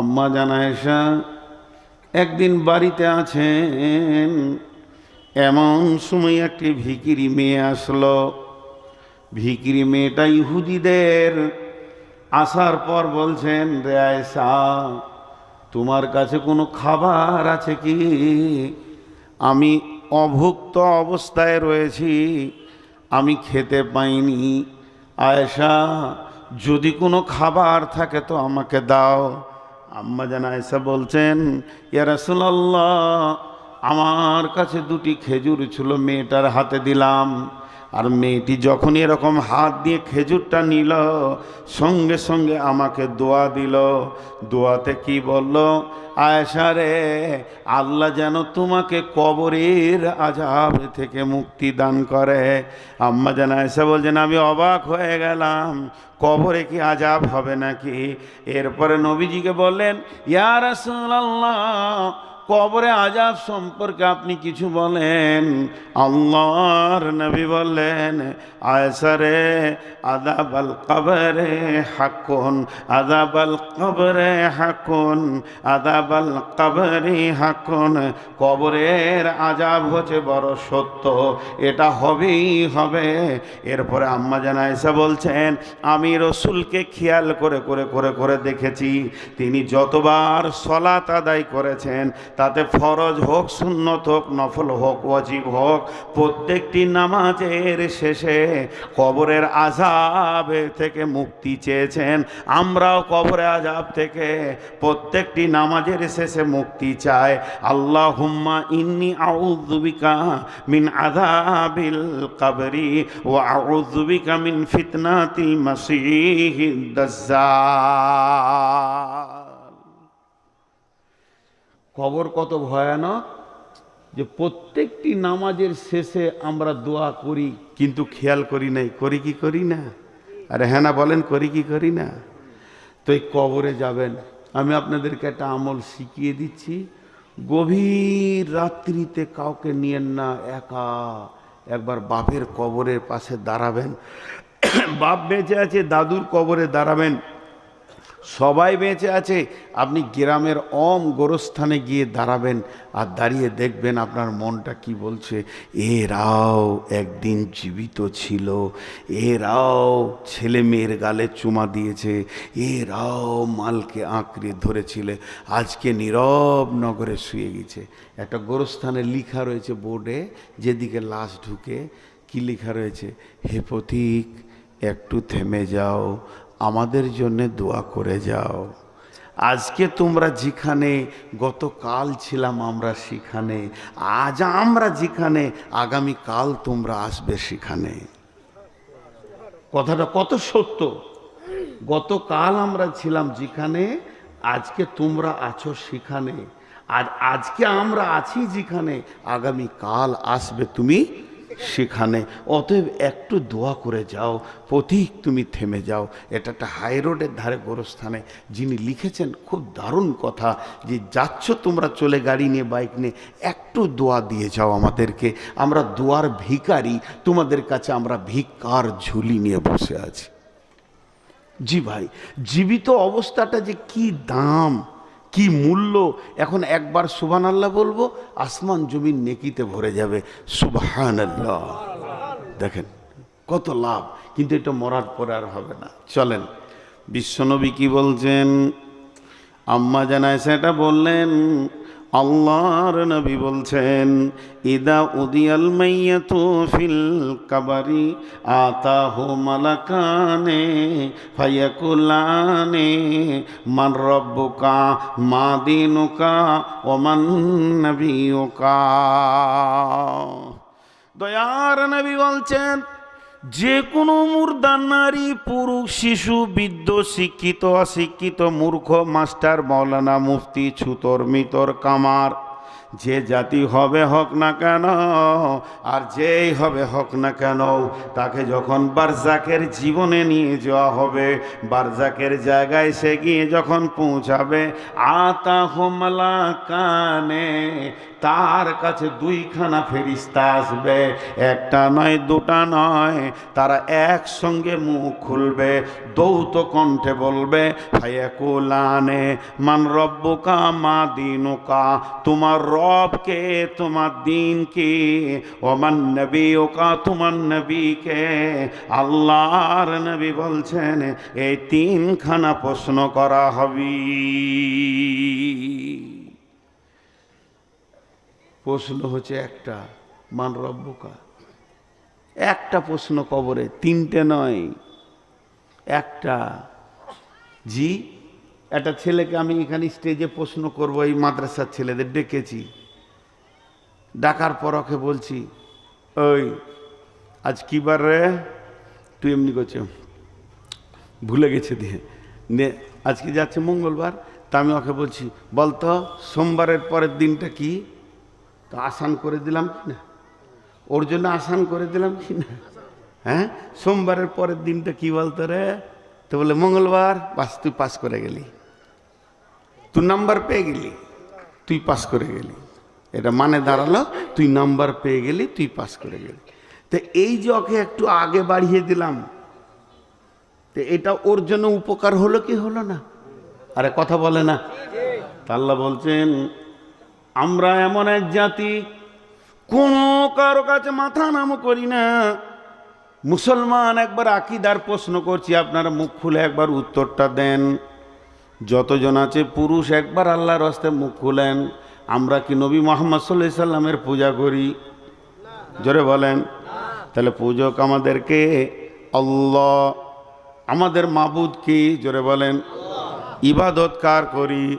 আম্মা জানায়সা একদিন বাড়িতে আছেন, এমন সময় একটি ভিকিরি মেয়ে আসলো। ভিকিরি মেয়েটা ইহুদিদের আসার পর বলছেন, রে আয়সা তোমার কাছে কোনো খাবার আছে কি? আমি অভুক্ত অবস্থায় রয়েছি, আমি খেতে পাইনি। আয়েশা, যদি কোনো খাবার থাকে তো আমাকে দাও। আম্মা জানা এসে বলছেন ইয়ারসুল্লাহ আমার কাছে দুটি খেজুর ছিল মেয়েটার হাতে দিলাম। আর মেয়েটি যখন এরকম হাত দিয়ে খেজুরটা নিল, সঙ্গে সঙ্গে আমাকে দোয়া দিল। দোয়াতে কি বলল, আয়েশা রে, আল্লাহ যেন তোমাকে কবরের আজাব থেকে মুক্তি দান করে। আম্মা যেন আয়সা বলছেন, আমি অবাক হয়ে গেলাম, কবরে কি আজাব হবে নাকি? এরপরে নবীজিকে বললেন, ইয়া রাসূলুল্লাহ কবরে আজাব সম্পর্কে আপনি কিছু বলেন? আল্লাহর নবী বললেন, আয়সারে আদাবাল কবরে হাকুন আদাবাল কবরে হাকুন আদাবাল কবরে হাকুন। কবরের আজাব হচ্ছে বড় সত্য, এটা হবেই হবে। এরপরে আম্মা জান আয়সা বলছেন, আমি রসুলকে খেয়াল করে করে করে করে দেখেছি। তিনি যতবার সলাত আদায় করেছেন তাতে ফরজ হোক, সুন্নত হোক, নফল হোক, ওয়াজিব হোক, প্রত্যেকটি নামাজের শেষে কবরের আজাব থেকে মুক্তি চেয়েছেন। আমরাও কবরের আজাব থেকে প্রত্যেকটি নামাজের শেষে মুক্তি চাই। আল্লাহ হুম্মা ইন্নি আউযুবিকা মিন আযাবিল কবরি ও আউযুবিকা মিন ফিতনাতিল মাসিহিদ দাজ্জাল। কবর কত ভয়ানক যে প্রত্যেকটি নামাজের শেষে আমরা দোয়া করি, কিন্তু খেয়াল করি নাই, করি কি করি না? আরে হ্যাঁ বলেন, করি কি করি না? তো এই কবরে যাবেন। আমি আপনাদেরকে একটা আমল শিখিয়ে দিচ্ছি। গভীর রাত্রিতে কাউকে নিয়েন না, একা। একবার বাপের কবরের পাশে দাঁড়াবেন। বাপ বেঁচে আছে, দাদুর কবরে দাঁড়াবেন। সবাই বেঁচে আছে। আপনি গ্রামের অম গোরস্থানে গিয়ে দাঁড়াবেন আর দাঁড়িয়ে দেখবেন আপনার মনটা কি বলছে। এরাও একদিন জীবিত ছিল। এরাও ছেলে মেয়ের গালে চুমা দিয়েছে। এরাও মালকে আঁকড়ে ধরেছিলে। আজকে নীরব নগরে শুয়ে গেছে। একটা গোরস্থানে লিখা রয়েছে বোর্ডে, যেদিকে লাশ ঢুকে, কি লেখা রয়েছে? হে পথিক একটু থেমে যাও। আমাদের জন্য দোয়া করে যাও। আজকে তোমরা যেখানে, গতকাল ছিলাম আমরা সেখানে, আজ আমরা যেখানে আগামী কাল তোমরা আসবে সেখানে। কথাটা কত সত্য। গতকাল আমরা ছিলাম যেখানে, আজকে তোমরা আছো সেখানে। আর আজকে আমরা আছি যেখানে আগামী কাল আসবে তুমি সেখানে। অতএব একটু দোয়া করে যাও পথিক তুমি থেমে যাও। এটা একটা হাই রোডের ধারে গোরস্থানে যিনি লিখেছেন, খুব দারুণ কথা যে যাচ্ছ তোমরা চলে গাড়ি নিয়ে বাইক নিয়ে, একটু দোয়া দিয়ে যাও আমাদেরকে। আমরা দোয়ার ভিকারি তোমাদের কাছে আমরা ভিকার ঝুলি নিয়ে বসে আছি। জি ভাই, জীবিত অবস্থাটা যে কি দাম! কি মূল্য? এখন একবার সুবান আল্লাহ বলব, আসমান জমিন নেকিতে ভরে যাবে। সুবাহান আল্লাহ দেখেন, কত লাভ, কিন্তু এটা মরার পরে আর হবে না। চলেন, বিশ্বনবী কি বলছেন? আম্মা জানায় সেটা বললেন আল্লাহর নবী বলছেন, ইদা উদিয়াল মাইয়াতু ফিল কাবারি, আতাহু মালাকানে ফায়াকুলানে, মান রব্বুকা মা দিনুকা ওমান নবিয়ুকা। দয়ার নবী বলছেন যে কোনো মুর্দা, নারী, পুরুষ, শিশু বিদ্য শিক্ষিত, অশিক্ষিত, মূর্খ, মাস্টার, মৌলানা, মুফতি, ছুতর, মিতর, কামার যে জাতি হবে হোক না কেন, আর যেই হবে হোক না কেন, তাকে যখন বারজাকের জীবনে নিয়ে যাওয়া হবে, বারজাকের জায়গায় সে গিয়ে যখন পৌঁছাবে আতা হোমলা কানে তার কাছে দুইখানা ফেরিস্তা আসবে। একটা নয়, দুটা নয়, তারা একসঙ্গে মুখ খুলবে, দৌত কণ্ঠে বলবে, ফায়াকুলানে, মান রব্বুকা মা দিনুকা, তোমার রবকে তোমার দিন কি ওমান নবী ওকা তোমার নবীকে। আল্লাহর নবী বলছেন, এই তিনখানা প্রশ্ন করা হবি। প্রশ্ন হচ্ছে একটা, মান রব্বকা। একটা প্রশ্ন কবরে, তিনটে নয়, একটা। জি? একটা ছেলেকে আমি এখানে স্টেজে প্রশ্ন করব, এই মাদ্রাসার ছেলেদের ডেকেছি। ডাকার পর ওকে বলছি, ওই, আজ কি বার রে? তুই এমনি করছে, ভুলে গেছে দিয়ে। নে, আজকে যাচ্ছে মঙ্গলবার, তা আমি ওকে বলছি, বলতো, সোমবারের পরের দিনটা কি? তো আসান করে দিলাম কি না? ওর জন্য আসান করে দিলাম কি না? হ্যাঁ? সোমবারের পরের দিনটা কি বলতো রে? তো বলে, মঙ্গলবার, বাস, তুই পাস করে গেলি। তুই নাম্বার পেয়ে গেলি, তুই পাস করে গেলি। এটা মানে দাঁড়াল, তুই নাম্বার পেয়ে গেলি, তুই পাস করে গেলি। তো এই যে ওকে একটু আগে বাড়িয়ে দিলাম, তো এটা ওর জন্য উপকার হলো কি হলো না? আরে কথা বলে না। তা আল্লাহ বলছেন, আমরা এমন এক জাতি, কোনো কারও কাছে মাথা নাম করি না। মুসলমান একবার আকিদার প্রশ্ন করছি, আপনারা মুখ খুলে একবার উত্তরটা দেন। যতজন আছে, পুরুষ একবার আল্লাহর হস্তে মুখ খুলেন। আমরা কি নবী মোহাম্মদ সাল্লাহ সাল্লামের পূজা করি? জোরে বলেন। তাহলে পূজক আমাদেরকে, আল্লাহ আমাদের মাবুদ কি? জোরে বলেন। ইবাদত কার করি?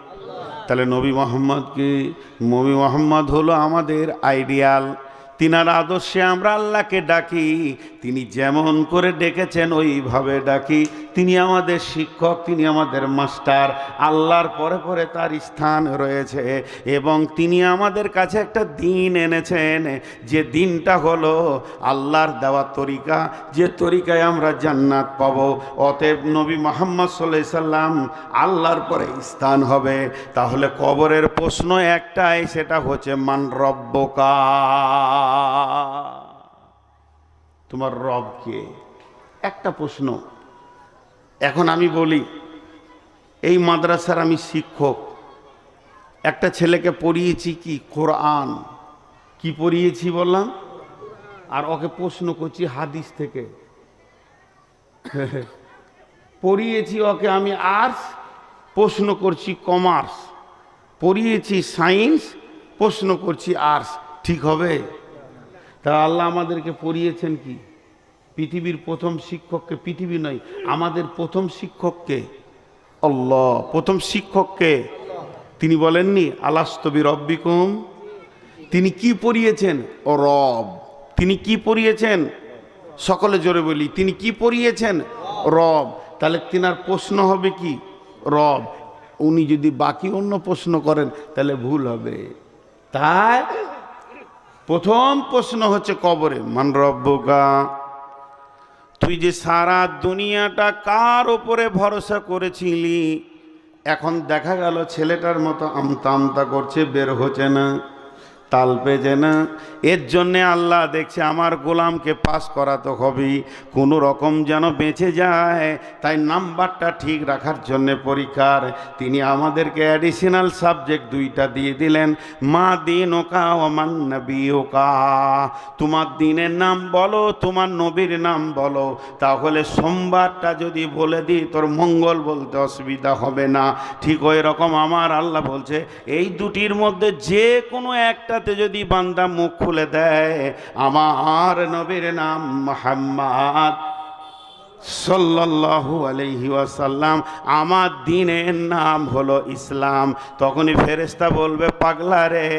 তাহলে নবী মোহাম্মদ কি? নবী মোহাম্মদ হলো আমাদের আইডিয়াল। তিনার আদর্শে আমরা আল্লাহকে ডাকি। তিনি যেমন করে ডেকেছেন, ওইভাবে ডাকি। তিনি আমাদের শিক্ষক, তিনি আমাদের মাস্টার, আল্লাহর পরে পরে তার স্থান রয়েছে এবং তিনি আমাদের কাছে একটা দিন এনেছেন। যে দিনটা হলো আল্লাহর দেওয়া তরিকা। যে তরিকায় আমরা জান্নাত পাবো। অতএব নবী মোহাম্মদ সাল্লাহ সাল্লাম আল্লাহর পরে স্থান হবে। তাহলে কবরের প্রশ্ন একটাই, সেটা হচ্ছে, মান রব্বকা? তোমার রব কে? একটা প্রশ্ন। এখন আমি বলি, এই মাদ্রাসার আমি শিক্ষক, একটা ছেলেকে পড়িয়েছি কি? কোরআন। কি পড়িয়েছি বললাম? আর ওকে প্রশ্ন করছি হাদিস থেকে। পড়িয়েছি ওকে আমি আর্টস, প্রশ্ন করছি কমার্স। পড়িয়েছি সায়েন্স, প্রশ্ন করছি আর্টস। ঠিক হবে? তা আল্লাহ আমাদেরকে পড়িয়েছেন কি? পৃথিবীর প্রথম শিক্ষককে, পৃথিবী নয়, আমাদের প্রথম শিক্ষককে, আল্লাহ, প্রথম শিক্ষককে। তিনি বলেননি আলাস্তবি রব্বিকুম তিনি কি পড়িয়েছেন? ও রব। তিনি কি পড়িয়েছেন? সকলে জোরে বলি, তিনি কি পড়িয়েছেন? রব। তাহলে তিনার প্রশ্ন হবে কি? রব। উনি যদি বাকি অন্য প্রশ্ন করেন, তাহলে ভুল হবে। তাই প্রথম প্রশ্ন হচ্ছে কবরে, মান রব্বা তুই যে সারা দুনিয়াটা কার ওপরে ভরসা করেছিলি? এখন দেখা গেল ছেলেটার মতো আমতা আমতা করছে, বের হচ্ছে না। তাল পেজে না। এর জন্যে আল্লাহ দেখছে আমার গোলামকে পাস করা তো হবেই। কোনো রকম যেন বেঁচে যায়। তাই নাম্বারটা ঠিক রাখার জন্যে পরীক্ষার তিনি আমাদেরকে অ্যাডিশনাল সাবজেক্ট দুইটা দিয়ে দিলেন। মা দিন ওকা ওমান নবী ওকা। তোমার দিনের নাম বলো, তোমার নবীর নাম বলো। তাহলে সোমবারটা যদি বলে দিই, তোর মঙ্গল বলতে অসুবিধা হবে না। ঠিক ওই রকম আমার আল্লাহ বলছে, এই দুটির মধ্যে যে কোনো একটাতে যদি বান্দা মুখ খুলে দেয়, আমার নবীর নাম মোহাম্মদ সাল্লাল্লাহু আলাইহি ওয়াসাল্লাম। আমার দিনের নাম হলো ইসলাম। তখনই ফেরেশতা বলবে, পাগলা রে,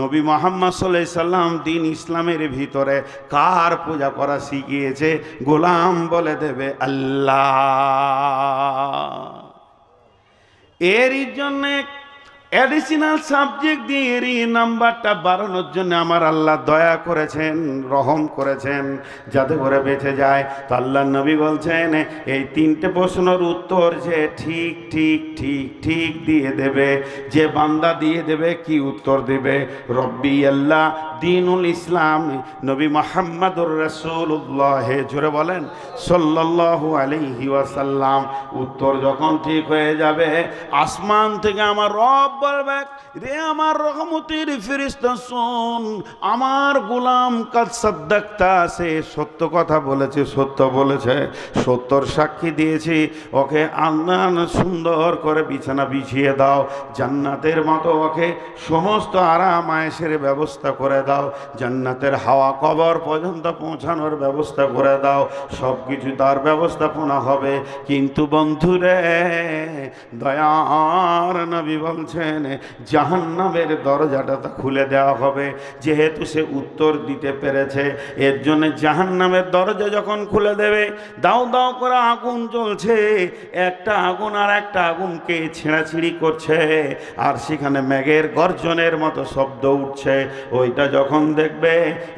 নবী মোহাম্মদ সাল্লাল্লাহু সাল্লাম দিন ইসলামের ভিতরে কার পূজা করা শিখিয়েছে? গোলাম বলে দেবে, আল্লাহ। এরই জন্যে অ্যাডিশনাল সাবজেক্ট দিয়ে এই নাম্বারটা বাড়ানোর জন্য আমার আল্লাহ দয়া করেছেন, রহম করেছেন, যাতে করে বেঁচে যায়। তো আল্লাহ নবী বলছেন, এই তিনটে প্রশ্নের উত্তর যে ঠিক ঠিক ঠিক ঠিক দিয়ে দেবে, যে বান্দা দিয়ে দেবে কি উত্তর দেবে? রব্বি আল্লাহ, দিনুল ইসলাম, নবী মোহাম্মদুর রসুল্লাহ জোরে বলেন, সাল্লাল্লাহু আলিহি ওয়াসাল্লাম, উত্তর যখন ঠিক হয়ে যাবে, আসমান থেকে আমার রব শোন, আমার গোলাম সত্য কথা বলেছে, সত্য বলেছে, সত্যর সাক্ষী দিয়েছি, ওকে আন্দান সুন্দর করে বিছানা বিছিয়ে দাও, জান্নাতের মতো ওকে সমস্ত আরাম আয়েসের ব্যবস্থা করে দাও, জান্নাতের হাওয়া কবর পর্যন্ত পৌঁছানোর ব্যবস্থা করে দাও সব কিছু তার ব্যবস্থাপনা হবে, কিন্তু বন্ধুরে, দয়ার নবী বলছেন জাহান্নামের দরজাটা তো খুলে দেওয়া হবে। যেহেতু সে উত্তর দিতে পেরেছে, এর জন্য জাহান্নামের দরজা যখন খুলে দেবে, দাও দাও করে আগুন জ্বলছে। একটা আগুন আর একটা আগুনকে ছেঁড়াছিঁড়ি করছে, আর সেখানে মেঘের গর্জনের মতো শব্দ উঠছে। ওইটা যখন দেখবে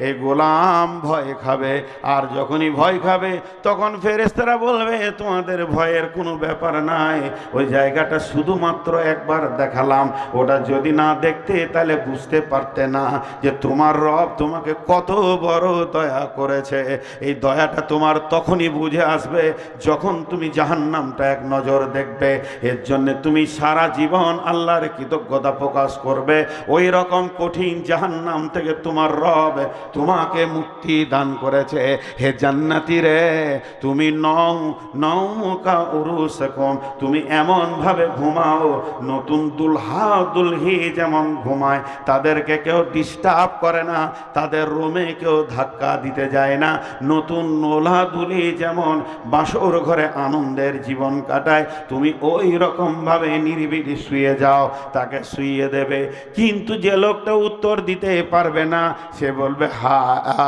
এই গোলাম ভয় খাবে, আর যখনই ভয় খাবে, তখন ফেরেস্তারা বলবে, তোমাদের ভয়ের কোনো ব্যাপার নাই। ওই জায়গাটা শুধুমাত্র একবার দেখালাম। ওটা যদি না দেখতে, তাহলে বুঝতে পারতে না যে তোমার রব তোমাকে কত বড় দয়া করেছে। এই দয়াটা তোমার তখনই বুঝে আসবে যখন তুমি জাহান্নামটা এক নজর দেখবে। এর জন্য তুমি সারা জীবন আল্লাহর কৃতজ্ঞতা প্রকাশ করবে। ওই রকম কঠিন জাহান্নাম থেকে তোমার রব তোমাকে মুক্তি দান করেছে। হে জান্নাতি রে, তুমি নও নৌকা উরুসকম, তুমি এমন ভাবে ঘুমাও, নতুন দুলহা দুলহি যেমন ঘুমায়, তাদেরকে কেউ ডিস্টার্ব করে না, তাদের রুমে কেউ ধাক্কা দিতে যায় না। নতুন নোলা দুলি যেমন বাসর ঘরে আনন্দের জীবন কাটায়, তুমি ওই রকম ভাবে নিরিবিলি শুয়ে যাও, তাকে শুয়ে দেবে। কিন্তু যে লোকটা উত্তর দিতে পারবে না, সে বলবে, হা,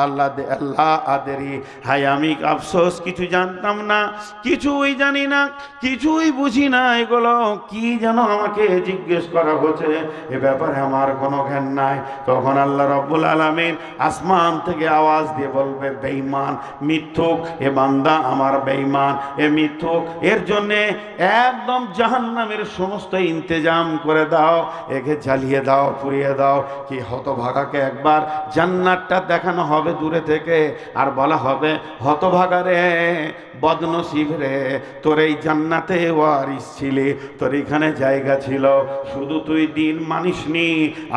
আল্লাহ আল্লাহ আদেরি। হাই আমি আফসোস, কিছু জানতাম না, কিছুই জানি না, কিছুই বুঝি না এগুলো। কি যেন আমাকে জিজ্ঞেস করা হচ্ছে, এ ব্যাপারে আমার কোনো জ্ঞান নাই। তখন আল্লাহ রব্বুল আলমিন আসমান থেকে আওয়াজ দিয়ে বলবে, বেঈমান, মিথ্যুক, এ বান্দা আমার বেঈমান, এ মিথ্যুক। এর জন্যে একদম জাহান্নামের সমস্ত ইন্তেজাম করে দাও, একে জ্বালিয়ে দাও, পুড়িয়ে দাও। কি হতভাগাকে একবার জান্নাতটা দেখানো হবে দূরে থেকে? আর বলা হবে, হতভাগা রে, বদনসিব রে, তোর এই জান্নাতে ওয়ারিস ছিলি, তোর এখানে জায়গা ছিল। শুধু তুই দিন মানিসনি,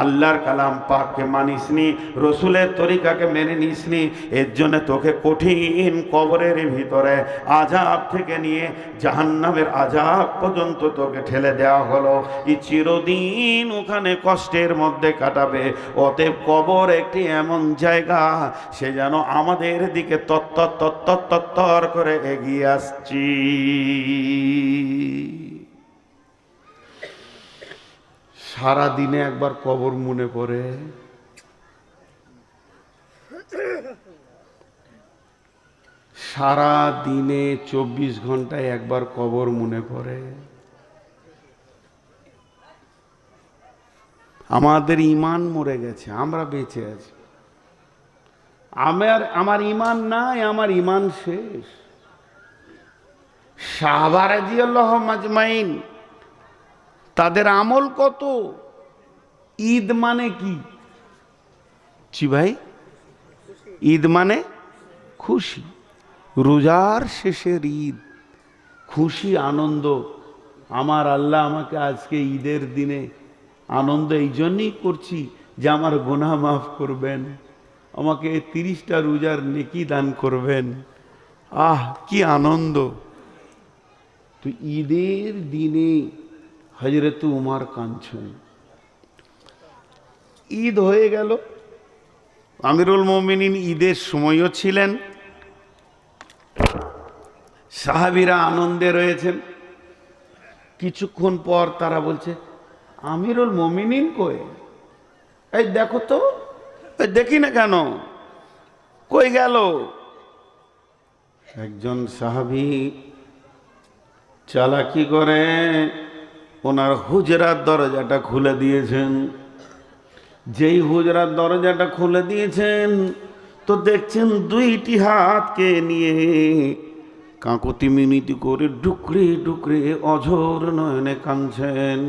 আল্লাহর কালাম পাককে মানিসনি, রসুলের তরিকাকে মেনে নিসনি, এর জন্য তোকে কঠিন কবরের ভিতরে আজাব থেকে নিয়ে জাহান্নামের আজাব পর্যন্ত তোকে ঠেলে দেওয়া হলো। এই চিরদিন ওখানে কষ্টের মধ্যে কাটাবে। অতএব কবর একটি এমন জায়গা, সে যেন আমাদের দিকে তত্তর তত্তর তত্তর করে এগিয়ে আসছি। সারা দিনে একবার কবর মনে পড়ে। সারা দিনে চব্বিশ ঘন্টায় একবার কবর মনে পড়ে। আমাদের ইমান মরে গেছে, আমরা বেঁচে আছি। আমার আমার ইমান নাই, আমার ইমান শেষ। শাহবারাজিয়াল্লাহ মাজমাইন তাদের আমল কত? ঈদ মানে কি? জি ভাই। ঈদ মানে খুশি। রোজার শেষের ঈদ। খুশি, আনন্দ। আমার আল্লাহ আমাকে আজকে ঈদের দিনে আনন্দ এই জন্যই করছি যে আমার গোনা মাফ করবেন। আমাকে তিরিশটা রোজার নেকি দান করবেন। আহ, কি আনন্দ। তো ঈদের দিনে হজরত উমার কাঞ্চন ঈদ হয়ে গেল। আমিরুল মোমিনিন ঈদের সময়ও ছিলেন। সাহাবিরা আনন্দে রয়েছেন। কিছুক্ষণ পর তারা বলছে, আমিরুল মোমিনিন কই? এই দেখো তো দেখি না কেন, কই গেল? একজন সাহাবি চালাকি করে। ওনার হুজরার দরজাটা খুলে দিয়েছেন। যেই হুজরার দরজাটা খুলে দিয়েছেন, তো দেখছেন দুইটি হাতকে নিয়ে কাঁকতি মিনিটি করে ডুকরে ডুকরে অঝোর নয়নে কাঁদছেন।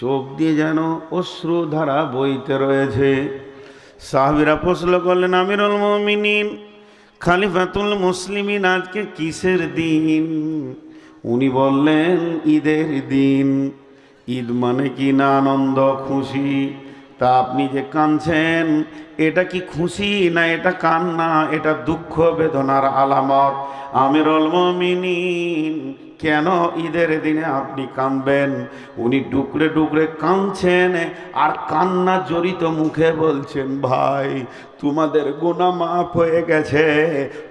চোখ দিয়ে যেন অশ্রু ধারা বইতে রয়েছে। সাহাবিরা প্রশ্ন করলেন, আমিরুল মমিনিন, খালিফাতুল মুসলিমিন আজকে কিসের দিন? উনি বললেন, ঈদের দিন, ঈদ মানে কি না আনন্দ, খুশি? তা আপনি যে কাঁদছেন, এটা কি খুশি না এটা কান্না? এটা দুঃখ বেদনার আলামত। আমিরুল মমিনিন, কেন ঈদের দিনে আপনি কাঁদবেন? উনি ডুকরে ডুকরে কাঁদছেন, আর কান্না জড়িত মুখে বলছেন, ভাই তোমাদের গুণা মাফ হয়ে গেছে,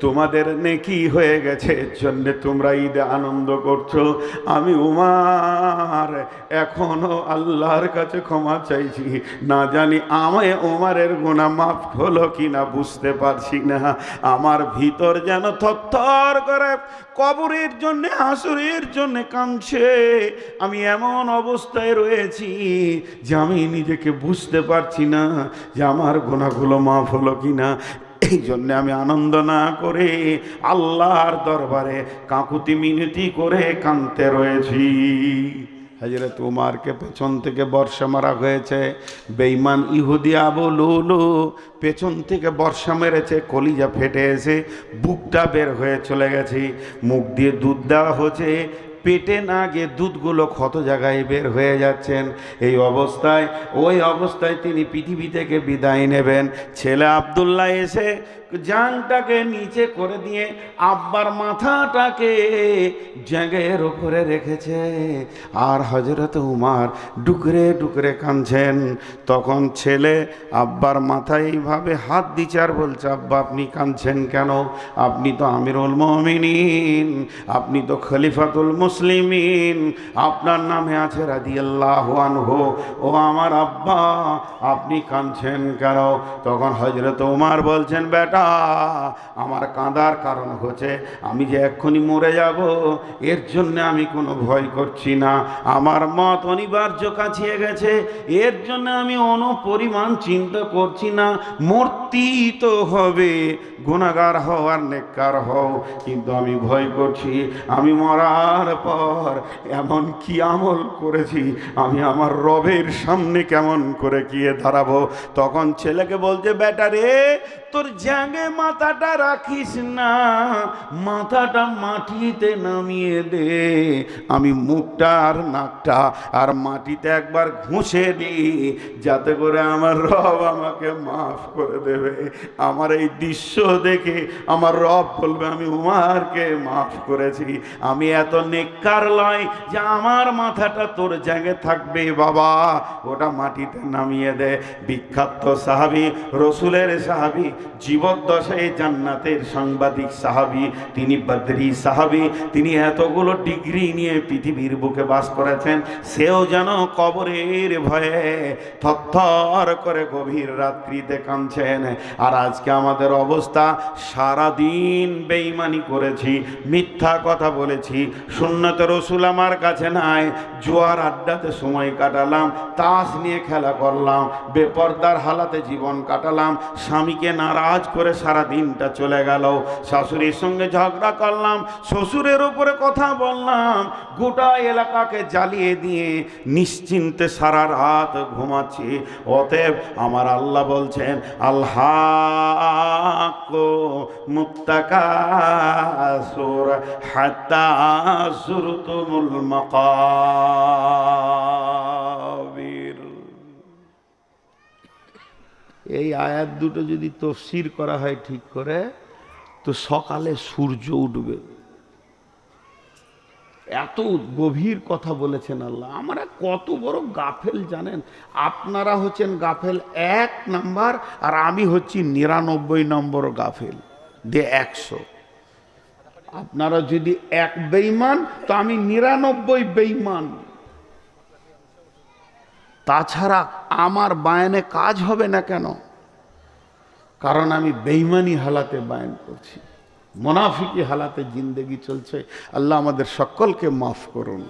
তোমাদের নেকি হয়ে গেছে, এর জন্যে তোমরা ঈদে আনন্দ করছ। আমি উমার, এখনও আল্লাহর কাছে ক্ষমা চাইছি। না জানি আমায় উমারের গুণা মাফ হলো কি না বুঝতে পারছি না। আমার ভিতর যেন থরথর করে, কবরের জন্য হাসুরের জন্য কাঁদছে। আমি এমন অবস্থায় রয়েছি যে আমি নিজেকে বুঝতে পারছি না যে আমার গুণাগুলো মাফ হলো কি না এই জন্যে আমি আনন্দ না করে আল্লাহর দরবারে কাকুতি মিনতি করে কাঁদতে রয়েছি। হাজরত উমারকে পেছন থেকে বর্ষা মারা হয়েছে বেইমান ইহুদি আবু লুলু পেছন থেকে বর্ষা মেরেছে, কলিজা ফেটে এসে বুকটা বের হয়ে চলে গেছে। মুখ দিয়ে দুধ দেওয়া হচ্ছে পেটে না গিয়ে দুধগুলো ক্ষত জায়গায় বের হয়ে যাচ্ছেন। এই অবস্থায়, ওই অবস্থায় তিনি পৃথিবী থেকে বিদায় নেবেন। ছেলে আবদুল্লাহ এসে জানটাকে নিচে করে দিয়ে আব্বার মাথাটাকে জ্যাঙ্গের ওপরে রেখেছে। আর হজরত উমার ডুকরে ডুকরে কাঁদছেন। তখন ছেলে আব্বার মাথায় এইভাবে হাত দিচ্ছে আর বলছে, আব্বা, আপনি কাঁদছেন কেন? আপনি তো আমিরুল মমিনিন, আপনি তো খলিফাতুল মুসলিমিন। আপনার নামে আছে রাদিয়াল্লাহ আনহু। ও আমার আব্বা, আপনি কাঁদছেন কেন? তখন হজরত উমার বলছেন, বেটা আমার কাঁদার কারণ হচ্ছে আমি যে এক্ষুনি মরে যাব, এর জন্য আমি কোনো ভয় করছি না। আমার মত অনিবার্য কাছিয়ে গেছে, এর জন্য আমি অনুপরিমাণ চিন্তা করছি না। মূর্তি তো হবে, গুণাগার হও আর নেককার হও, কিন্তু আমি ভয় করছি, আমি মরার পর এমন কি আমল করেছি, আমি আমার রবের সামনে কেমন করে গিয়ে দাঁড়াবো? তখন ছেলেকে বলছে, বেটা রে, তোর জাঙ্গে মাথাটা রাখিস না, মাথাটা মাটিতে নামিয়ে দে। আমি মুখটা আর নাকটা আর মাটিতে একবার ঘুষে দিই যাতে করে আমার রব আমাকে মাফ করে দেবে। আমার এই দৃশ্য দেখে আমার রব বলবে, আমি উমারকে মাফ করেছি। আমি এত নেককার লয় যে আমার মাথাটা তোর জায়গায় থাকবে, বাবা। ওটা মাটিতে নামিয়ে দে। বিখ্যাত সাহাবি, রসুলের সাহাবি জীবদ্দশায় জান্নাতের সাংবাদিক, সাহাবি, তিনি বদরি সাহাবি, তিনি এতগুলো ডিগ্রি নিয়ে পৃথিবীর বুকে বাস করেছেন, সেও যেন কবরের ভয়ে থরথর করে গভীর রাত্রিতে কাঁদছেন। আর আজকে আমাদের অবস্থা, সারাদিন বেইমানি করেছি, মিথ্যা কথা বলেছি, সুন্নত রসুল আমার কাছে নাই, জোয়ার আড্ডাতে সময় কাটালাম, তাস নিয়ে খেলা করলাম, বেপর্দার হালাতে জীবন কাটালাম, স্বামীকে নারাজ করে সারা দিনটা চলে গেল। শাশুড়ির সঙ্গে ঝগড়া করলাম, শ্বশুরের উপরে কথা বললাম, গোটা এলাকাকে জ্বালিয়ে দিয়ে নিশ্চিন্তে সারা রাত ঘুমাচ্ছি। অতএব আমার আল্লাহ বলছেন আল্লাহ মুক্তাকাসুর মাকাবির। এই আয়াত দুটো যদি তফসির করা হয় ঠিক করে, তো সকালে সূর্য উঠবে। এত গভীর কথা বলেছেন আল্লাহ। আমরা কত বড় গাফেল জানেন? আপনারা হচ্ছেন গাফেল এক নাম্বার, আর আমি হচ্ছি নিরানব্বই নম্বর গাফেল, দে একশো। আপনারা যদি এক বেইমান তো আমি নিরানব্বই বেইমান তাছাড়া আমার বায়ানে কাজ হবে না কেন? কারণ আমি বেইমানি হালাতে বায়ান করছি। মোনাফিকি হালাতে জিন্দেগি চলছে। আল্লাহ আমাদের সকলকে মাফ করুন।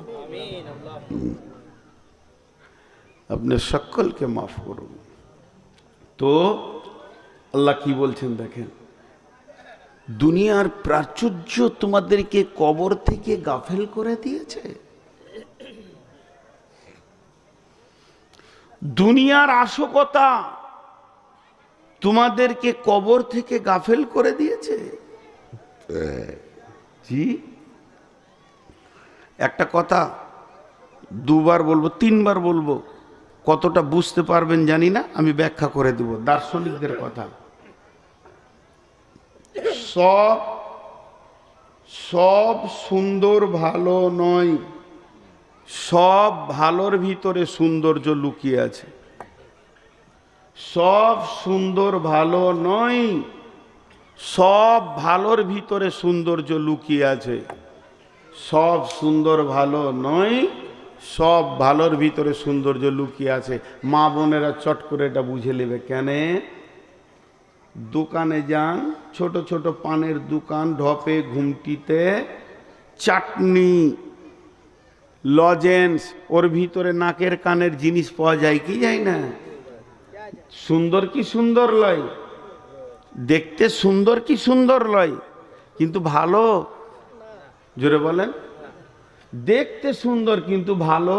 আপনি সকলকে মাফ করুন। তো আল্লাহ কি বলছেন দেখেন? দুনিয়ার প্রাচুর্য তোমাদেরকে কবর থেকে গাফেল করে দিয়েছে। দুনিয়ার আশকতা তোমাদেরকে কবর থেকে গাফেল করে দিয়েছে? জি। একটা কথা, দুবার বলব, তিনবার বলব, কতটা বুঝতে পারবেন জানি না, আমি ব্যাখ্যা করে দেব, দার্শনিকদের কথা। সব সব সুন্দর, ভালো নয়। সব ভালোর ভিতরে সৌন্দর্য লুকিয়ে আছে। সব সুন্দর ভালো নয়, সব ভালোর ভিতরে সৌন্দর্য লুকিয়ে আছে। সব সুন্দর ভালো নয়, সব ভালোর ভিতরে সৌন্দর্য লুকিয়ে আছে। মা বোনেরা চট করে এটা বুঝে নেবে, কেন? দোকানে যান, ছোট ছোট পানের দোকান, ঢপে, ঘুমটিতে, চাটনি লজেন্স, ওর ভিতরে নাকের কানের জিনিস পাওয়া যায় কি যায় না? সুন্দর কি সুন্দর লয়? দেখতে সুন্দর কি সুন্দর লয়? কিন্তু ভালো? জোরে বলেন। দেখতে সুন্দর কিন্তু ভালো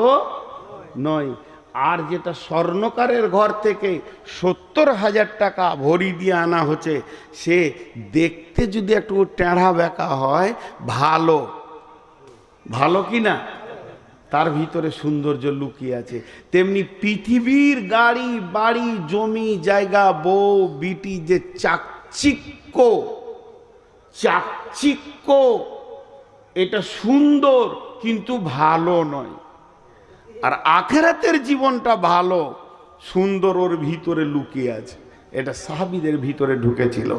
নয়। আর যেটা স্বর্ণকারের ঘর থেকে সত্তর হাজার টাকা ভরি দিয়ে আনা হচ্ছে, সে দেখতে যদি একটু টেঁড়া বেঁকা হয়, ভালো। ভালো কি না? তার ভিতরে সৌন্দর্য লুকিয়ে আছে। তেমনি পৃথিবীর গাড়ি, বাড়ি, জমি, জায়গা, বউ, বিটি যে চাকচিক্য চাকচিক্য, এটা সুন্দর কিন্তু ভালো নয়। আর আখেরাতের জীবনটা ভালো সুন্দর ওর ভিতরে লুকিয়ে আছে। এটা সাহাবিদের ভিতরে ঢুকেছিল।